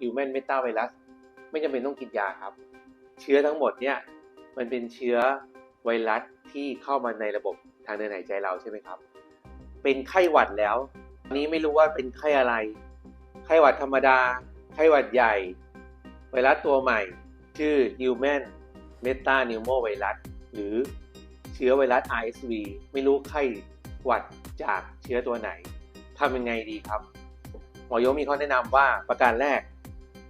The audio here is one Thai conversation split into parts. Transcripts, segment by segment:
Human Meta Virus ไม่จำเป็นต้องกินยาครับ เชื้อทั้งหมดเนี่ยมันเป็นเชื้อไวรัสที่เข้ามาในระบบทางเดินหายใจเราใช่ไหมครับ เป็นไข้หวัดแล้วอันนี้ไม่รู้ว่าเป็นไข้อะไร ไข้หวัดธรรมดา ไข้หวัดใหญ่ ไวรัสตัวใหม่ ชื่อ Human Meta Pneumo Virus หรือเชื้อไวรัส RSV ไม่รู้ไข้หวัดจากเชื้อตัวไหนทำยังไงดีครับ หมอยงมีข้อแนะนำว่าประการแรก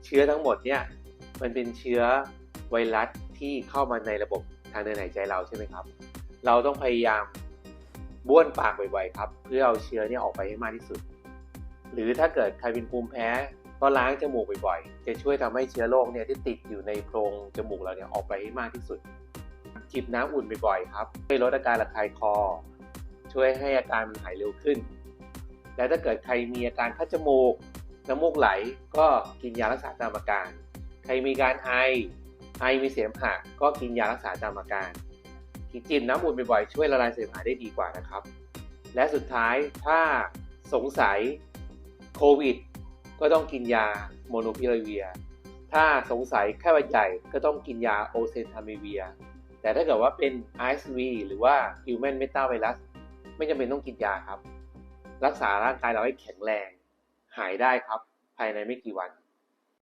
เชื้อทั้งหมดเนี่ยมันเป็นเชื้อไวรัสที่เข้ามาในระบบทางเดินหายใจเราใช่ไหมครับ เราต้องพยายามบ้วนปากบ่อยๆครับ เพื่อเอาเชื้อเนี่ยออกไปให้มากที่สุด หรือถ้าเกิดใครเป็นภูมิแพ้ก็ล้างจมูกบ่อยๆ จะช่วยทำให้เชื้อโรคเนี่ยที่ติดอยู่ในโพรงจมูกเราเนี่ยออกไปให้มากที่สุด จิบน้ำอุ่นบ่อยๆครับช่วยลดอาการระคายคอ ช่วยให้อาการมันหายเร็วขึ้น และถ้าเกิดใครมีอาการคัดจมูก น้ำมูกไหลก็กินยารักษาตามอาการ ใครมีการไอ ไอมีเสมหะก็กินยารักษาตามอาการกินจิบน้ำอุ่นบ่อยๆช่วยละลายเสมหะได้ดีกว่านะครับ และสุดท้ายถ้าสงสัยโควิด ก็ต้องกินยาโมโนพิลาเวีย ถ้าสงสัยแค่หวัดใหญ่ก็ต้องกินยาโอเซนทามิเวีย แต่ถ้าเกิดว่าเป็น RSV หรือว่า Human Meta Virus ไม่จำเป็นต้องกินยาครับ รักษาร่างกายเราให้แข็งแรง หายได้ครับ ภายในไม่กี่วัน